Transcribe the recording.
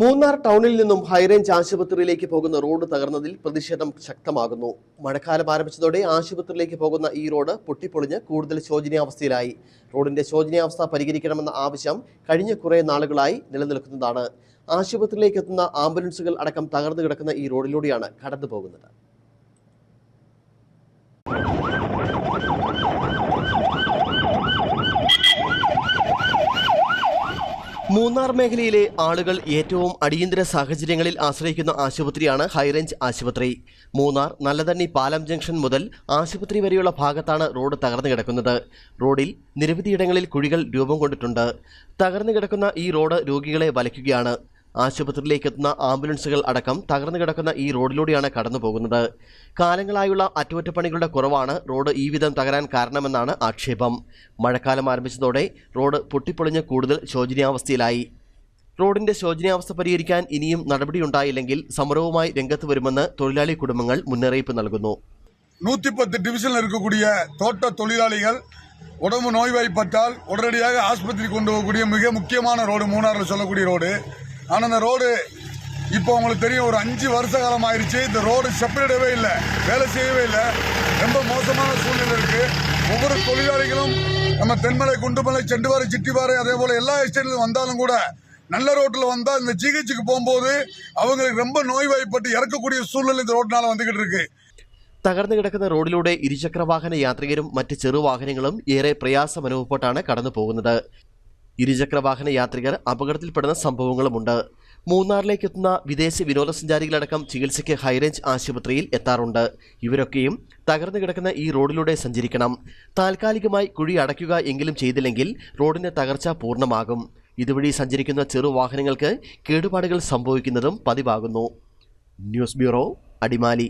മൂന്നാർ ടൗണിൽ നിന്നും ഹൈറേഞ്ച് ആശുപത്രിയിലേക്ക് പോകുന്ന റോഡ് തകർന്നതിൽ പ്രതിഷേധം ശക്തമാകുന്നു. മഴക്കാലം ആരംഭിച്ചതോടെ ആശുപത്രിയിലേക്ക് പോകുന്ന ഈ റോഡ് പൊട്ടിപ്പൊളിഞ്ഞ് കൂടുതൽ ശോചനീയാവസ്ഥയിലായി. റോഡിന്റെ ശോചനീയാവസ്ഥ പരിഹരിക്കണമെന്ന ആവശ്യം കഴിഞ്ഞ കുറേ നാളുകളായി നിലനിൽക്കുന്നതാണ്. ആശുപത്രിയിലേക്ക് എത്തുന്ന ആംബുലൻസുകൾ അടക്കം തകർന്നു കിടക്കുന്ന ഈ റോഡിലൂടെയാണ് കടന്നു പോകുന്നത് മൂന്നാർ മേഖലയിലെ ആളുകൾ ഏറ്റവും അടിയന്തര സാഹചര്യങ്ങളിൽ ആശ്രയിക്കുന്ന ആശുപത്രിയാണ് ഹൈറേഞ്ച് ആശുപത്രി. മൂന്നാർ നല്ലതണ്ണി പാലം ജംഗ്ഷൻ മുതൽ ആശുപത്രി വരെയുള്ള ഭാഗത്താണ് റോഡ് തകർന്നു കിടക്കുന്നത്. റോഡിൽ നിരവധിയിടങ്ങളിൽ കുഴികൾ രൂപം കൊണ്ടിട്ടുണ്ട്. തകർന്നു കിടക്കുന്ന ഈ റോഡ് രോഗികളെ വലയ്ക്കുകയാണ്. ആശുപത്രിയിലേക്ക് എത്തുന്ന ആംബുലൻസുകൾ അടക്കം തകർന്നു കിടക്കുന്ന ഈ റോഡിലൂടെയാണ് കടന്നു പോകുന്നത് കാലങ്ങളായുള്ള അറ്റകുറ്റപ്പണികളുടെ കുറവാണ് റോഡ് ഈ വിധം തകരാൻ കാരണമെന്നാണ് ആക്ഷേപം മഴക്കാലം ആരംഭിച്ചതോടെ റോഡ് പൊട്ടിപ്പൊളിഞ്ഞ് കൂടുതൽ ശോചനീയാവസ്ഥയിലായി റോഡിന്റെ ശോചനീയാവസ്ഥ പരിഹരിക്കാൻ ഇനിയും നടപടിയുണ്ടായില്ലെങ്കിൽ സമരവുമായി രംഗത്ത് വരുമെന്ന് തൊഴിലാളി കുടുംബങ്ങൾ മുന്നറിയിപ്പ് നൽകുന്നു நூத்தி பத்து டிவிஷன்ல இருக்கக்கூடிய தோட்ட தொழிலாளிகள் உடம்பு நோய்வாய்ப்பட்டால் உடனடியாக ஆஸ்பத்திரி கொண்டு போகக்கூடிய மிக முக்கியமான ரோடு மூணாறுல சொல்லக்கூடிய ரோடு ஆனா அந்த ரோடு இப்போ உங்களுக்கு தெரியும் ஒரு அஞ்சு வருஷ காலம் ஆயிருச்சு இந்த ரோடு செப்பரேட்டவே இல்லை வேலை செய்யவே இல்லை ரொம்ப மோசமான சூழ்நிலை இருக்கு ஒவ்வொரு தொழிலாளிகளும் நம்ம தென்மலை குண்டுமலை செண்டுவாரை சிட்டிவாரை அதே போல எல்லா எஸ்டேட்ல வந்தாலும் கூட நல்ல ரோட்ல வந்தா இந்த ஜிஹெச்சுக்கு போகும்போது அவங்களுக்கு ரொம்ப நோய்வாய்ப்பட்டு இறக்கக்கூடிய சூழ்நிலை இந்த ரோட்னால வந்துகிட்டு இருக்கு തകർന്നു കിടക്കുന്ന റോഡിലൂടെ ഇരുചക്രവാഹന യാത്രികരും മറ്റ് ചെറുവാഹനങ്ങളും ഏറെ പ്രയാസം അനുഭവപ്പെട്ടാണ് കടന്നു പോകുന്നത് ഇരുചക്രവാഹന യാത്രികർ അപകടത്തിൽപ്പെടുന്ന സംഭവങ്ങളുമുണ്ട്. മൂന്നാറിലേക്ക് എത്തുന്ന വിദേശ വിനോദസഞ്ചാരികളടക്കം ചികിത്സയ്ക്ക് ഹൈറേഞ്ച് ആശുപത്രിയിൽ എത്താറുണ്ട്. ഇവരൊക്കെയും തകർന്നു കിടക്കുന്ന ഈ റോഡിലൂടെ സഞ്ചരിക്കണം. താൽക്കാലികമായി കുഴി അടയ്ക്കുക എങ്കിലും ചെയ്തില്ലെങ്കിൽ റോഡിന്റെ തകർച്ച പൂർണമാകും. ഇതുവഴി സഞ്ചരിക്കുന്ന ചെറുവാഹനങ്ങൾക്ക് കേടുപാടുകൾ സംഭവിക്കുന്നതും പതിവാകുന്നു. News bureau Adimali.